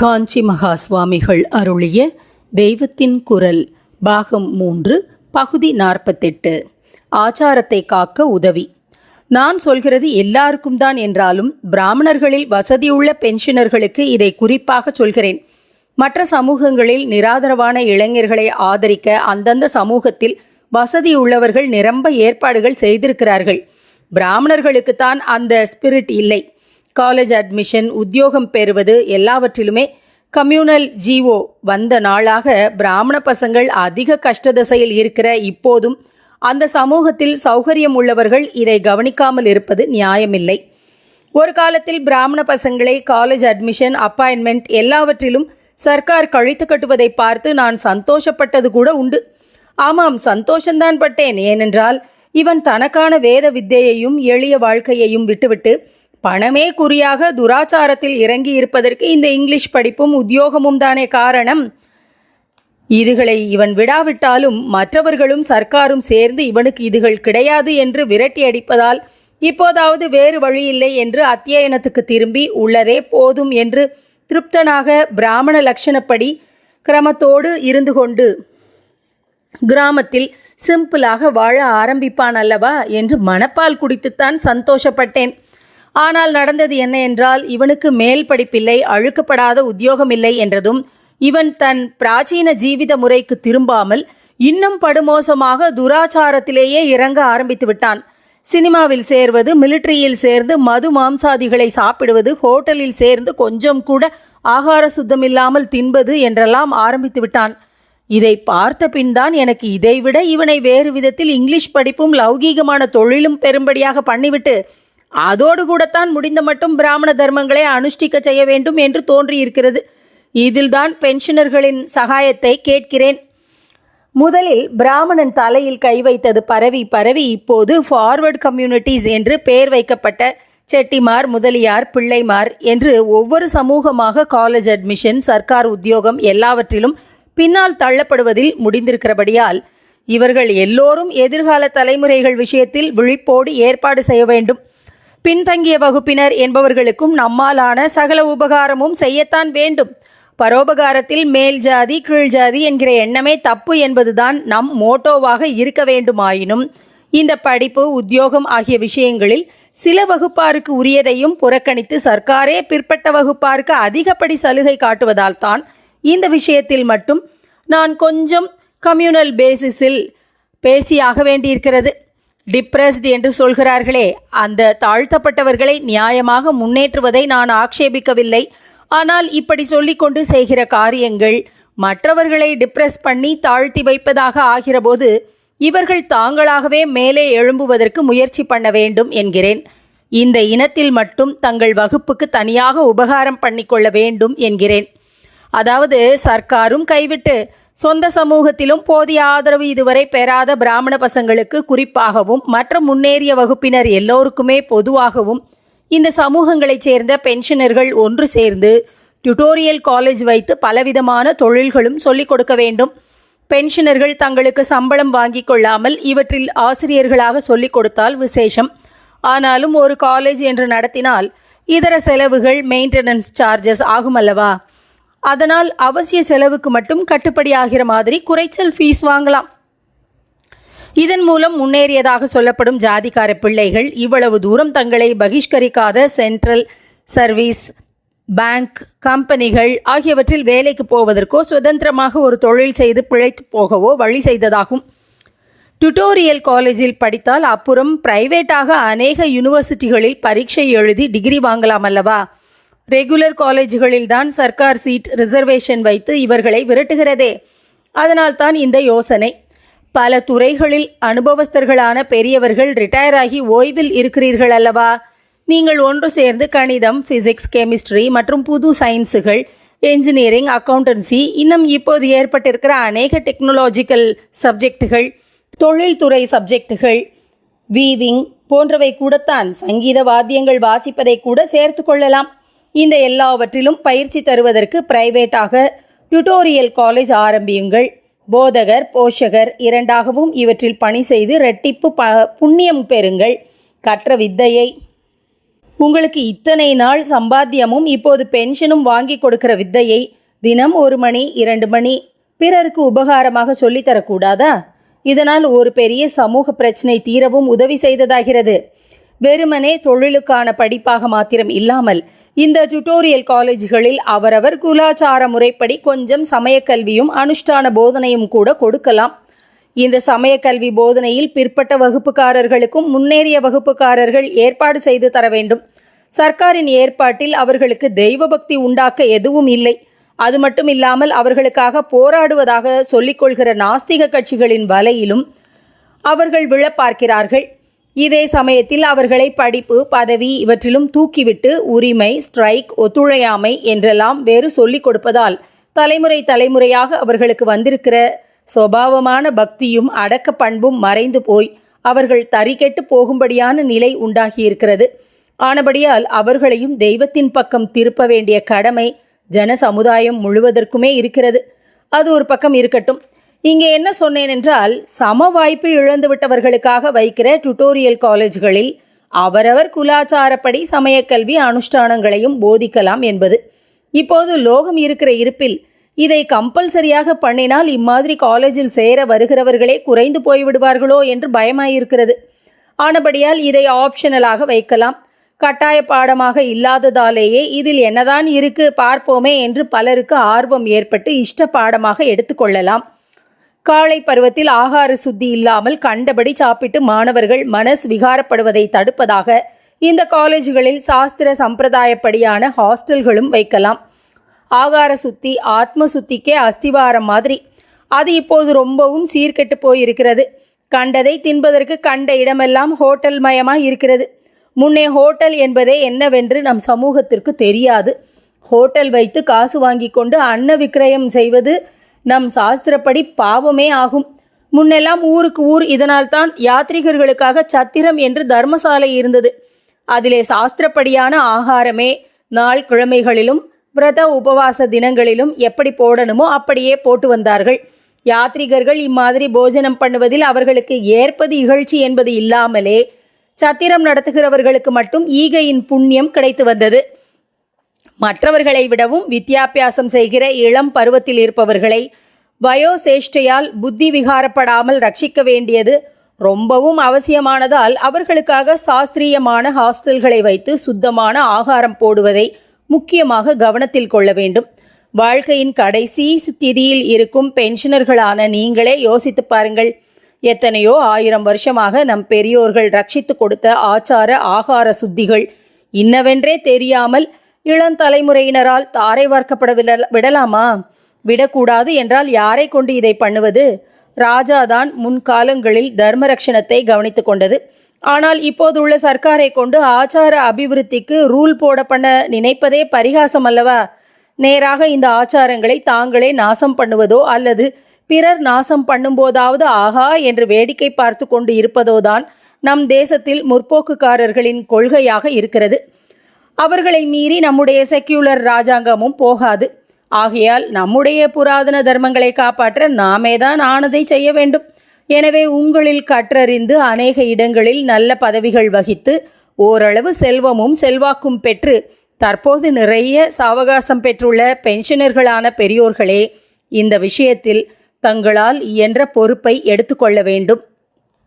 காஞ்சி மகா சுவாமிகள் அருளிய தெய்வத்தின் குரல் பாகம் மூன்று பகுதி நாற்பத்தெட்டு. ஆச்சாரத்தை காக்க உதவி. நான் சொல்கிறது எல்லாருக்கும் தான் என்றாலும் பிராமணர்களில் வசதியுள்ள பென்ஷனர்களுக்கு இதை குறிப்பாக சொல்கிறேன். மற்ற சமூகங்களில் நிராதரவான இளைஞர்களை ஆதரிக்க அந்தந்த சமூகத்தில் வசதியுள்ளவர்கள் நிரம்ப ஏற்பாடுகள் செய்திருக்கிறார்கள். பிராமணர்களுக்குத்தான் அந்த ஸ்பிரிட் இல்லை. காலேஜ் அட்மிஷன் உத்தியோகம் பெறுவது எல்லாவற்றிலுமே கம்யூனல் ஜிஓ வந்த நாளாக பிராமண பசங்கள் அதிக கஷ்டதசையில் இருக்கிற இப்போதும் அந்த சமூகத்தில் சௌகரியம் உள்ளவர்கள் இதை கவனிக்காமல் இருப்பது நியாயமில்லை. ஒரு காலத்தில் பிராமண பசங்களை காலேஜ் அட்மிஷன் அப்பாயின்மெண்ட் எல்லாவற்றிலும் சர்க்கார் கழித்து கட்டுவதை பார்த்து நான் சந்தோஷப்பட்டது கூட உண்டு. ஆமாம் சந்தோஷந்தான் பட்டேன். ஏனென்றால் இவன் தனக்கான வேத வித்தையையும் எளிய வாழ்க்கையையும் விட்டுவிட்டு பணமே குறியாக துராச்சாரத்தில் இறங்கி இருப்பதற்கு இந்த இங்கிலீஷ் படிப்பும் உத்தியோகமும் தானே காரணம். இதுகளை இவன் விடாவிட்டாலும் மற்றவர்களும் சர்க்காரும் சேர்ந்து இவனுக்கு இதுகள் கிடையாது என்று விரட்டி அடிப்பதால் இப்போதாவது வேறு வழியில்லை என்று அத்தியாயனத்துக்கு திரும்பி உள்ளதே போதும் என்று திருப்தனாக பிராமண லட்சணப்படி கிரமத்தோடு இருந்து கொண்டு கிராமத்தில் சிம்பிளாக வாழ ஆரம்பிப்பான் அல்லவா என்று மனப்பால் குடித்துத்தான் சந்தோஷப்பட்டேன். ஆனால் நடந்தது என்ன என்றால் இவனுக்கு மேல் படிப்பில்லை அழுக்கப்படாத உத்தியோகமில்லை என்றதும் இவன் தன் பிராச்சீன ஜீவித முறைக்கு திரும்பாமல் இன்னும் படுமோசமாக துராச்சாரத்திலேயே இறங்க ஆரம்பித்து விட்டான். சினிமாவில் சேர்வது மிலிட்டரியில் சேர்ந்து மது மாம்சாதிகளை சாப்பிடுவது ஹோட்டலில் சேர்ந்து கொஞ்சம் கூட ஆகார சுத்தமில்லாமல் தின்பது என்றெல்லாம் ஆரம்பித்து விட்டான். இதை பார்த்த பின்தான் எனக்கு இதைவிட இவனை வேறு விதத்தில் இங்கிலீஷ் படிப்பும் லௌகீகமான தொழிலும் பெரும்படியாக பண்ணிவிட்டு அதோடு கூடத்தான் முடிந்த மட்டும் பிராமண தர்மங்களை அனுஷ்டிக்க செய்ய வேண்டும் என்று தோன்றியிருக்கிறது. இதில்தான் பென்ஷனர்களின் சகாயத்தை கேட்கிறேன். முதலில் பிராமணன் தலையில் கை வைத்தது பரவி பரவி இப்போது ஃபார்வர்ட் கம்யூனிட்டிஸ் என்று பெயர் வைக்கப்பட்ட செட்டிமார் முதலியார் பிள்ளைமார் என்று ஒவ்வொரு சமூகமாக காலேஜ் அட்மிஷன் சர்க்கார் உத்தியோகம் எல்லாவற்றிலும் பின்னால் தள்ளப்படுவதில் முடிந்திருக்கிறபடியால் இவர்கள் எல்லோரும் எதிர்கால தலைமுறைகள் விஷயத்தில் விழிப்போடு ஏற்பாடு செய்ய வேண்டும். பின்தங்கிய வகுப்பினர் என்பவர்களுக்கும் நம்மாலான சகல உபகாரமும் செய்யத்தான் வேண்டும். பரோபகாரத்தில் மேல் ஜாதி கீழ் ஜாதி என்கிற எண்ணமே தப்பு என்பதுதான் நம் மோட்டோவாக இருக்க வேண்டுமாயினும் இந்த படிப்பு உத்தியோகம் ஆகிய விஷயங்களில் சில வகுப்பாருக்கு உரியதையும் புறக்கணித்து சர்க்காரே பிற்பட்ட வகுப்பாருக்கு அதிகப்படி சலுகை காட்டுவதால் தான் இந்த விஷயத்தில் மட்டும் நான் கொஞ்சம் கம்யூனல் பேசிஸில் பேசியாக வேண்டியிருக்கிறது. டிப்ரெஸ்ட் என்று சொல்கிறார்களே அந்த தாழ்த்தப்பட்டவர்களை நியாயமாக முன்னேற்றுவதை நான் ஆக்ஷேபிக்கவில்லை ஆனால் இப்படி சொல்லிக்கொண்டு செய்கிற காரியங்கள் மற்றவர்களை டிப்ரெஸ் பண்ணி தாழ்த்தி வைப்பதாக ஆகிறபோது இவர்கள் தாங்களாகவே மேலே எழும்புவதற்கு முயற்சி பண்ண வேண்டும் என்கிறேன். இந்த இனத்தில் மட்டும் தங்கள் வகுப்புக்கு தனியாக உபகாரம் பண்ணிக்கொள்ள வேண்டும் என்கிறேன். அதாவது சர்க்காரும் கைவிட்டு சொந்த சமூகத்திலும் போதிய ஆதரவு இதுவரை பெறாத பிராமண பசங்களுக்கு குறிப்பாகவும் மற்ற முன்னேறிய வகுப்பினர் எல்லோருக்குமே பொதுவாகவும் இந்த சமூகங்களைச் சேர்ந்த பென்ஷனர்கள் ஒன்று சேர்ந்து டியூட்டோரியல் காலேஜ் வைத்து பலவிதமான தொழில்களும் சொல்லிக் கொடுக்க வேண்டும். பென்ஷனர்கள் தங்களுக்கு சம்பளம் வாங்கிக் கொள்ளாமல் இவற்றில் ஆசிரியர்களாக சொல்லிக் கொடுத்தால் விசேஷம். ஆனாலும் ஒரு காலேஜ் என்று நடத்தினால் இதர செலவுகள் மெயின்டெனன்ஸ் சார்ஜஸ் ஆகுமல்லவா? அதனால் அவசிய செலவுக்கு மட்டும் கட்டுப்படி ஆகிற மாதிரி குறைச்சல் ஃபீஸ் வாங்கலாம். இதன் மூலம் முன்னேறியதாக சொல்லப்படும் ஜாதிக்கார பிள்ளைகள் இவ்வளவு தூரம் தங்களை பகிஷ்கரிக்காத சென்ட்ரல் சர்வீஸ் பேங்க் கம்பெனிகள் ஆகியவற்றில் வேலைக்கு போவதற்கோ சுதந்திரமாக ஒரு தொழில் செய்து பிழைத்து போகவோ வழி செய்ததாகும். டுட்டோரியல் காலேஜில் படித்தால் அப்புறம் பிரைவேட்டாக அநேக யூனிவர்சிட்டிகளில் பரீட்சை எழுதி டிகிரி வாங்கலாம் அல்லவா? ரெகுலர் காலேஜ்களில் தான் சர்க்கார் சீட் ரிசர்வேஷன் வைத்து இவர்களை விரட்டுகிறதே. அதனால்தான் இந்த யோசனை. பல துறைகளில் அனுபவஸ்தர்களான பெரியவர்கள் ரிட்டையர் ஆகி ஓய்வில் இருக்கிறீர்கள் அல்லவா நீங்கள் ஒன்று சேர்ந்து கணிதம் ஃபிசிக்ஸ் கெமிஸ்ட்ரி மற்றும் புது சயின்ஸுகள் என்ஜினியரிங் அக்கவுண்டன்சி இன்னும் இப்போது ஏற்பட்டிருக்கிற அநேக டெக்னாலஜிக்கல் சப்ஜெக்டுகள் தொழில்துறை சப்ஜெக்டுகள் வீவிங் போன்றவை கூடத்தான் சங்கீத வாத்தியங்கள் வாசிப்பதை கூட சேர்த்து கொள்ளலாம். இந்த எல்லாவற்றிலும் பயிற்சி தருவதற்கு பிரைவேட்டாக டியூட்டோரியல் காலேஜ் ஆரம்பியுங்கள். போதகர் போஷகர் இரண்டாகவும் இவற்றில் பணி செய்து ரெட்டிப்பு ப புண்ணியம் பெறுங்கள். கற்ற வித்தையை. உங்களுக்கு இத்தனை நாள் சம்பாத்தியமும் இப்போது பென்ஷனும் வாங்கி கொடுக்கிற வித்தையை தினம் ஒரு மணி இரண்டு மணி பிறருக்கு உபகாரமாக சொல்லித் தரக்கூடாதா? இதனால் ஒரு பெரிய சமூக பிரச்சனை தீரவும் உதவி செய்ததாகிறது. வெறுமனே தொழிலுக்கான படிப்பாக மாத்திரம் இல்லாமல் இந்த டுட்டோரியல் காலேஜ்களில் அவரவர் குலாச்சார முறைப்படி கொஞ்சம் சமயக்கல்வியும் அனுஷ்டான போதனையும் கூட கொடுக்கலாம். இந்த சமயக்கல்வி போதனையில் பிற்பட்ட வகுப்புக்காரர்களுக்கும் முன்னேறிய வகுப்புக்காரர்கள் ஏற்பாடு செய்து தர வேண்டும். சர்க்காரின் ஏற்பாட்டில் அவர்களுக்கு தெய்வ பக்தி உண்டாக்க எதுவும் இல்லை. அது மட்டும் இல்லாமல் அவர்களுக்காக போராடுவதாக சொல்லிக்கொள்கிற நாஸ்திக கட்சிகளின் வலையிலும் அவர்கள் விழப் பார்க்கிறார்கள் இதே சமயத்தில் அவர்களை படிப்பு பதவி இவற்றிலும் தூக்கிவிட்டு உரிமை ஸ்ட்ரைக் ஒத்துழையாமை என்றெல்லாம் வேறு சொல்லிக் கொடுப்பதால் தலைமுறை தலைமுறையாக அவர்களுக்கு வந்திருக்கிற சுவாவமான பக்தியும் அடக்க பண்பும் மறைந்து போய் அவர்கள் தறிகெட்டு போகும்படியான நிலை உண்டாகியிருக்கிறது. ஆனபடியால் அவர்களையும் தெய்வத்தின் பக்கம் திருப்ப வேண்டிய கடமை ஜன சமுதாயம் முழுவதற்குமே இருக்கிறது. அது ஒரு பக்கம் இருக்கட்டும். இங்கே என்ன சொன்னேன் என்றால் சம வாய்ப்பு இழந்துவிட்டவர்களுக்காக வைக்கிற டுட்டோரியல் காலேஜ்களில் அவரவர் குலாச்சாரப்படி சமயக்கல்வி அனுஷ்டானங்களையும் போதிக்கலாம் என்பது. இப்போது லோகம் இருக்கிற இருப்பில் இதை கம்பல்சரியாக பண்ணினால் இம்மாதிரி காலேஜில் சேர வருகிறவர்களே குறைந்து போய்விடுவார்களோ என்று பயமாயிருக்கிறது. ஆனபடியால் இதை ஆப்ஷனலாக வைக்கலாம். கட்டாய பாடமாக இல்லாததாலேயே இதில் என்னதான் இருக்கு பார்ப்போமே என்று பலருக்கு ஆர்வம் ஏற்பட்டு இஷ்ட பாடமாக எடுத்துக்கொள்ளலாம் காலை பருவத்தில் ஆகார சுத்தி இல்லாமல் கண்டபடி சாப்பிட்டு மாணவர்கள் மனஸ் விகாரப்படுவதை தடுப்பதாக இந்த காலேஜ்களில் சாஸ்திர சம்பிரதாயப்படியான ஹாஸ்டல்களும் வைக்கலாம். ஆகார சுத்தி ஆத்ம சுத்திக்கே அஸ்திவாரம் மாதிரி. அது இப்போது ரொம்பவும் சீர்கெட்டு போயிருக்கிறது. கண்டதை தின்பதற்கு கண்ட இடமெல்லாம் ஹோட்டல் மயமாக இருக்கிறது. முன்னே ஹோட்டல் என்பதே என்னவென்று நம் சமூகத்திற்கு தெரியாது. ஹோட்டல் வைத்து காசு வாங்கி கொண்டு அன்ன விக்கிரயம் செய்வது நம் சாஸ்திரப்படி பாவமே ஆகும். முன்னெல்லாம் ஊருக்கு ஊர் இதனால்தான் யாத்ரிகர்களுக்காக சத்திரம் என்று தர்மசாலை இருந்தது. அதிலே சாஸ்திரப்படியான ஆகாரமே நாள் கிழமைகளிலும் விரத உபவாச தினங்களிலும் எப்படி போடணுமோ அப்படியே போட்டு வந்தார்கள். யாத்ரிகர்கள் இம்மாதிரி போஜனம் பண்ணுவதில் அவர்களுக்கு ஏற்பது இகழ்ச்சி என்பது இல்லாமலே சத்திரம் நடத்துகிறவர்களுக்கு மட்டும் ஈகையின் புண்ணியம் கிடைத்து வந்தது. மற்றவர்களை விடவும் வித்யாபியாசம் செய்கிற இளம் பருவத்தில் இருப்பவர்களை வயோசேஷ்டையால் புத்தி விகாரப்படாமல் ரட்சிக்க வேண்டியது ரொம்பவும் அவசியமானதால் அவர்களுக்காக சாஸ்திரியமான ஹாஸ்டல்களை வைத்து சுத்தமான ஆகாரம் போடுவதை முக்கியமாக கவனத்தில் கொள்ள வேண்டும். வாழ்க்கையின் கடைசி திதியில் இருக்கும் பென்ஷனர்களான நீங்களே யோசித்து பாருங்கள். எத்தனையோ ஆயிரம் வருஷமாக நம் பெரியோர்கள் ரட்சித்து கொடுத்த ஆச்சார ஆகார சுத்திகள் இன்னவென்றே தெரியாமல் இளந்தலைமுறையினரால் தாரை வார்க்கப்பட விடலாமா? விடக்கூடாது என்றால் யாரை கொண்டு இதை பண்ணுவது? ராஜாதான் முன்காலங்களில் தர்மரக்ஷணத்தை கவனித்து கொண்டது. ஆனால் இப்போதுள்ள சர்க்காரை கொண்டு ஆச்சார அபிவிருத்திக்கு ரூல் போட பண்ண நினைப்பதே பரிகாசம் அல்லவா? நேராக இந்த ஆச்சாரங்களை தாங்களே நாசம் பண்ணுவதோ அல்லது பிறர் நாசம் பண்ணும்போதாவது ஆகா என்று வேடிக்கை பார்த்து கொண்டு இருப்பதோதான் நம் தேசத்தில் முற்போக்குக்காரர்களின் கொள்கையாக இருக்கிறது. அவர்களை மீறி நம்முடைய செக்யூலர் ராஜாங்கமும் போகாது. ஆகையால் நம்முடைய புராதன தர்மங்களை காப்பாற்ற நாமே தான் ஆனதை செய்ய வேண்டும். எனவே உங்களில் கற்றறிந்து அநேக இடங்களில் நல்ல பதவிகள் வகித்து ஓரளவு செல்வமும் செல்வாக்கும் பெற்று தற்போது நிறைய சாவகாசம் பெற்றுள்ள பென்ஷனர்களான பெரியோர்களே இந்த விஷயத்தில் தங்களால் இயன்ற பொறுப்பை எடுத்துக்கொள்ள வேண்டும்.